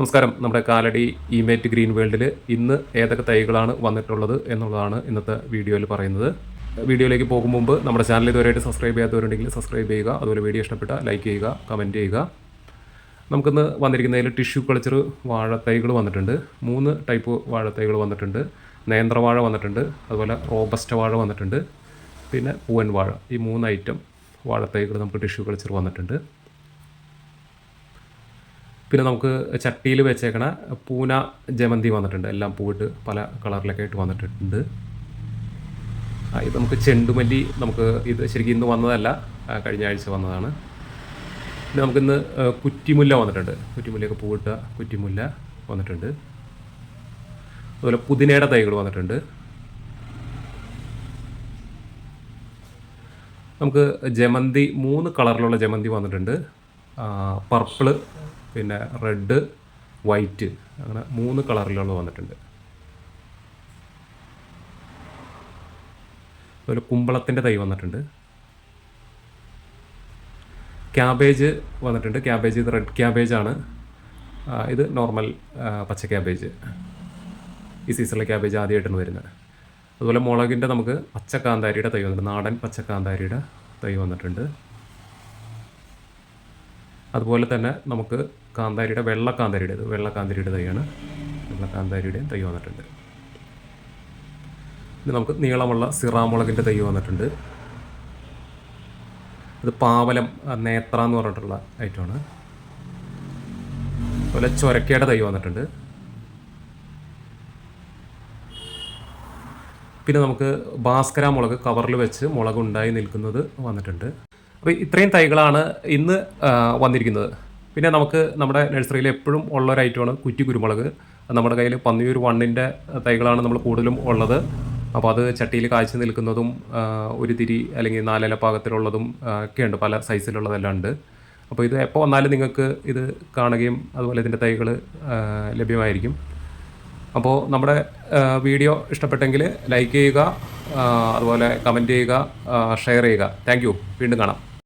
നമസ്കാരം. നമ്മുടെ കാലടി ഇമേറ്റ് ഗ്രീൻ വേൾഡിൽ ഇന്ന് ഏതൊക്കെ തൈകളാണ് വന്നിട്ടുള്ളത് എന്നുള്ളതാണ് ഇന്നത്തെ വീഡിയോയിൽ പറയുന്നത്. വീഡിയോയിലേക്ക് പോകും മുമ്പ് നമ്മുടെ ചാനൽ ഇതുവരെയായിട്ട് സബ്സ്ക്രൈബ് ചെയ്യാത്തവരുണ്ടെങ്കിൽ സബ്സ്ക്രൈബ് ചെയ്യുക അതുപോലെ വീഡിയോ ഇഷ്ടപ്പെട്ട ലൈക്ക് ചെയ്യുക കമന്റ് ചെയ്യുക. നമുക്കിന്ന് വന്നിരിക്കുന്നതിൽ ടിഷ്യൂ കൾച്ചർ വാഴത്തൈകൾ വന്നിട്ടുണ്ട്. മൂന്ന് ടൈപ്പ് വാഴത്തൈകൾ വന്നിട്ടുണ്ട്. നേന്ത്രവാഴ വന്നിട്ടുണ്ട് അതുപോലെ റോബസ്റ്റ് വാഴ വന്നിട്ടുണ്ട്. പിന്നെ പൂവൻ വാഴ ഈ മൂന്ന് ഐറ്റം വാഴത്തൈകൾ നമുക്ക് ടിഷ്യൂ കൾച്ചർ വന്നിട്ടുണ്ട്. പിന്നെ നമുക്ക് ചട്ടിയിൽ വെച്ചേക്കണ പൂന ജമന്തി വന്നിട്ടുണ്ട്. എല്ലാം പൂവിട്ട് പല കളറിലൊക്കെ ആയിട്ട് വന്നിട്ടുണ്ട്. ഇത് നമുക്ക് ചെണ്ടുമല്ലി നമുക്ക് ഇത് ശരിക്കും ഇന്ന് വന്നതല്ല കഴിഞ്ഞ ആഴ്ച വന്നതാണ്. പിന്നെ നമുക്കിന്ന് കുറ്റിമുല്ല വന്നിട്ടുണ്ട്. കുറ്റിമുല്ലയൊക്കെ പൂവിട്ട കുറ്റിമുല്ല വന്നിട്ടുണ്ട്. അതുപോലെ പുതിനയുടെ തൈകൾ വന്നിട്ടുണ്ട്. നമുക്ക് ജമന്തി മൂന്ന് കളറിലുള്ള ജമന്തി വന്നിട്ടുണ്ട്. പർപ്പിൾ പിന്നെ റെഡ് വൈറ്റ് അങ്ങനെ മൂന്ന് കളറിലുള്ള വന്നിട്ടുണ്ട്. അതുപോലെ കുമ്പളത്തിന്റെ തൈ വന്നിട്ടുണ്ട്. ക്യാബേജ് വന്നിട്ടുണ്ട്. ക്യാബേജ് ഇത് റെഡ് ക്യാബേജ് ആണ്. ഇത് നോർമൽ പച്ച ക്യാബേജ്. ഈ സീസണിലെ ക്യാബേജ് ആദ്യമായിട്ടാണ് വരുന്നത്. അതുപോലെ മുളകിന്റെ നമുക്ക് പച്ചക്കാന്താരിയുടെ തൈ വന്നിട്ടുണ്ട്. നാടൻ പച്ചക്കാന്താരിയുടെ തൈ വന്നിട്ടുണ്ട്. അതുപോലെ തന്നെ നമുക്ക് കാന്താരിയുടെ വെള്ള കാന്താരിയുടെ ഇത് വെള്ളക്കാന്താരിയുടെ തൈയാണ്. വെള്ളക്കാന്താരിയുടെയും തൈ വന്നിട്ടുണ്ട്. ഇത് നമുക്ക് നീളമുള്ള സിറാമുളകിന്റെ തൈ വന്നിട്ടുണ്ട്. ഇത് പാവലം നേത്ര എന്ന് പറഞ്ഞിട്ടുള്ള ഐറ്റമാണ് അതുപോലെ ചൊരക്കയുടെ തൈ വന്നിട്ടുണ്ട്. പിന്നെ നമുക്ക് ഭാസ്കര മുളക് കവറിൽ വെച്ച് മുളക് ഉണ്ടായി നിൽക്കുന്നത് വന്നിട്ടുണ്ട്. അപ്പോൾ ഇത്രയും തൈകളാണ് ഇന്ന് വന്നിരിക്കുന്നത്. പിന്നെ നമുക്ക് നമ്മുടെ നഴ്സറിയിൽ എപ്പോഴും ഉള്ള ഒരു ഐറ്റമാണ് കുറ്റി കുരുമുളക്. നമ്മുടെ കയ്യിൽ പന്നിയൂർ വണ്ണിന്റെ തൈകളാണ് നമ്മൾ കൂടുതലും ഉള്ളത്. അപ്പോൾ അത് ചട്ടിയിൽ കാഴ്ച നിൽക്കുന്നതും ഒരു തിരി അല്ലെങ്കിൽ നാലില പാകത്തിലുള്ളതും ഒക്കെ ഉണ്ട്. പല സൈസിലുള്ളതെല്ലാം ഉണ്ട്. അപ്പോൾ ഇത് എപ്പോൾ വന്നാലും നിങ്ങൾക്ക് ഇത് കാണുകയും അതുപോലെ ഇതിന്റെ തൈകൾ ലഭ്യമായിരിക്കും. അപ്പോൾ നമ്മുടെ വീഡിയോ ഇഷ്ടപ്പെട്ടെങ്കിൽ ലൈക്ക് ചെയ്യുക അതുപോലെ കമന്റ് ചെയ്യുക ഷെയർ ചെയ്യുക. താങ്ക് വീണ്ടും കാണാം.